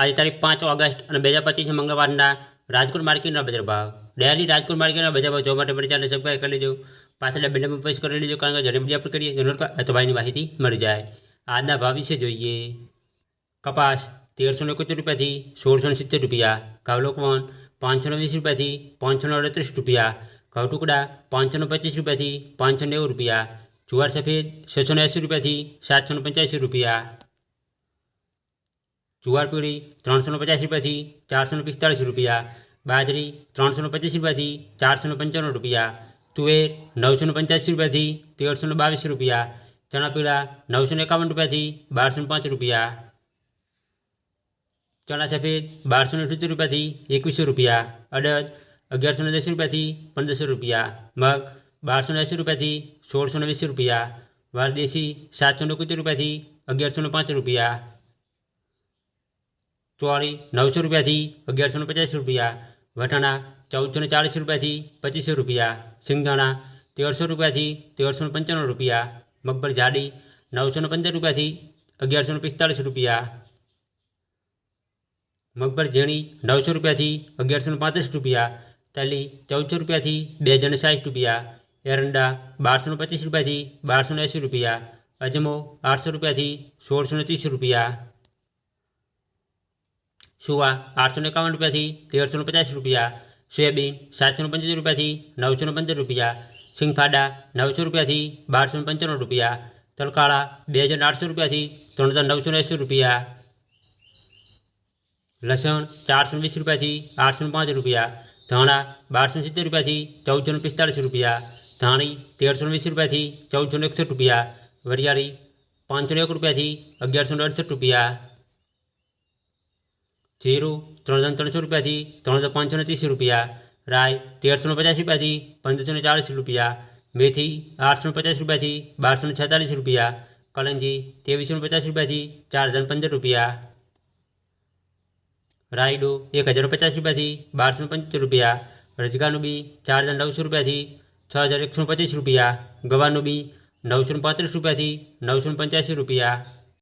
આજે તારીખ પાંચ ઓગસ્ટ અને બે હજાર પચીસ મંગળવારના રાજકોટ માર્કેટના બજાર ભાવ. ડેલી રાજકોટ માર્કેટના બજાર ભાવ જોવા માટે મારી ચેનલ સબસ્ક્રાઈબ કરી લેજો પાછળ બેલમાં પ્રેસ કરી લેજો કારણ કે બીજા આપણે કરીએ જનરલ તો ભાઈની માહિતી મળી જાય. આજના ભાવ વિશે જોઈએ. કપાસ તેરસો ને એકોતેર રૂપિયાથી સોળસો ને સિત્તેર રૂપિયા ઘઉલોકવન પાંચસો ને વીસ રૂપિયાથી પાંચસો ને અડત્રીસ રૂપિયા, ઘઉ ટુકડા પાંચસો ને પચીસ રૂપિયાથી પાંચસો નેવું રૂપિયા, જુવાર સફેદ છસો ને એંસી રૂપિયાથી સાતસો ને પંચ્યાસી રૂપિયા જુવાર પીળી ત્રણસો ને પચાસ રૂપિયાથી ચારસો ને પિસ્તાળીસ રૂપિયા બાજરી ત્રણસો ને પચીસ રૂપિયાથી ચારસો ને પંચાણું રૂપિયા તુવેર નવસો ને પંચ્યાસી રૂપિયાથી તેરસો ને બાવીસ રૂપિયા ચણા પીળા નવસો ને એકાવન રૂપિયાથી બારસો ને પાંચ રૂપિયા ચણા સફેદ બારસો ને અઠ્યોતેર રૂપિયાથી એકવીસો રૂપિયા અડદ અગિયારસો ને દસ રૂપિયાથી પંદરસો રૂપિયા મગ બારસો ને એંસી રૂપિયાથી સોળસો ને વીસ રૂપિયા વારદેશી સાતસો ને એકોતેર રૂપિયાથી અગિયારસો ને પાંચ રૂપિયા ચોળી નવસો રૂપિયાથી અગિયારસો પચાસ રૂપિયા, વટાણા ચૌદસો ને ચાલીસ રૂપિયાથી પચીસો રૂપિયા, સિંગદાણા તેરસો રૂપિયાથી તેરસો ને પંચાણું રૂપિયા, મગફળી જાડી નવસો ને પંદર રૂપિયાથી અગિયારસો ને પિસ્તાળીસ રૂપિયા, મગફળી ઝીણી નવસો રૂપિયાથી અગિયારસો ને પાંત્રીસ રૂપિયા, તલી ચૌદસો રૂપિયાથી બે હજાર ને સાઠ રૂપિયા, એરંડા બારસો ને પચીસ રૂપિયાથી બારસો ને એંસી રૂપિયા, અજમો આઠસો રૂપિયાથી સોળસો ને ત્રીસ રૂપિયા સુવા આઠસો ને એકાવન રૂપિયાથી તેરસો ને પચાસ રૂપિયા સોયાબીન સાતસો ને પંચોતેર રૂપિયાથી નવસો ને પંદર રૂપિયા સિંગફાડા નવસો રૂપિયાથી બારસો ને પંચાણું રૂપિયા તલકાળા બે હજાર આઠસો રૂપિયાથી ત્રણ હજાર નવસો ને એંસી રૂપિયા લસણ ચારસો ને વીસ રૂપિયાથી આઠસો ને પાંચ રૂપિયા ધાણા બારસો ને સિત્તેર રૂપિયાથી ચૌદસો ને પિસ્તાળીસ રૂપિયા ધાણી તેરસો ને વીસ રૂપિયાથી ચૌદસો ને એકસઠ રૂપિયા વરિયાળી પાંચસો ને એક રૂપિયાથી અગિયારસો ને અડસઠ રૂપિયા જીરું ત્રણ હજાર ત્રણસો રૂપિયાથી ત્રણ હજાર પાંચસો ને ત્રીસ રૂપિયા રાય તેરસો પચાસ રૂપિયાથી પંદરસો ને ચાળીસ રૂપિયા, મેથી આઠસો ને પચાસ રૂપિયાથી બારસો છેતાલીસ રૂપિયા, કલંજી ત્રેવીસો પચાસ રૂપિયાથી ચાર હજાર પંદર રૂપિયા, રાયડો એક હજાર પચાસ રૂપિયાથી બારસો પંચોતેર રૂપિયા, રજગાનું બી ચાર હજાર નવસો રૂપિયાથી છ હજાર એકસો પચીસ રૂપિયા ગવાનું બી નવસો પાંત્રીસ રૂપિયાથી નવસો પંચ્યાસી રૂપિયા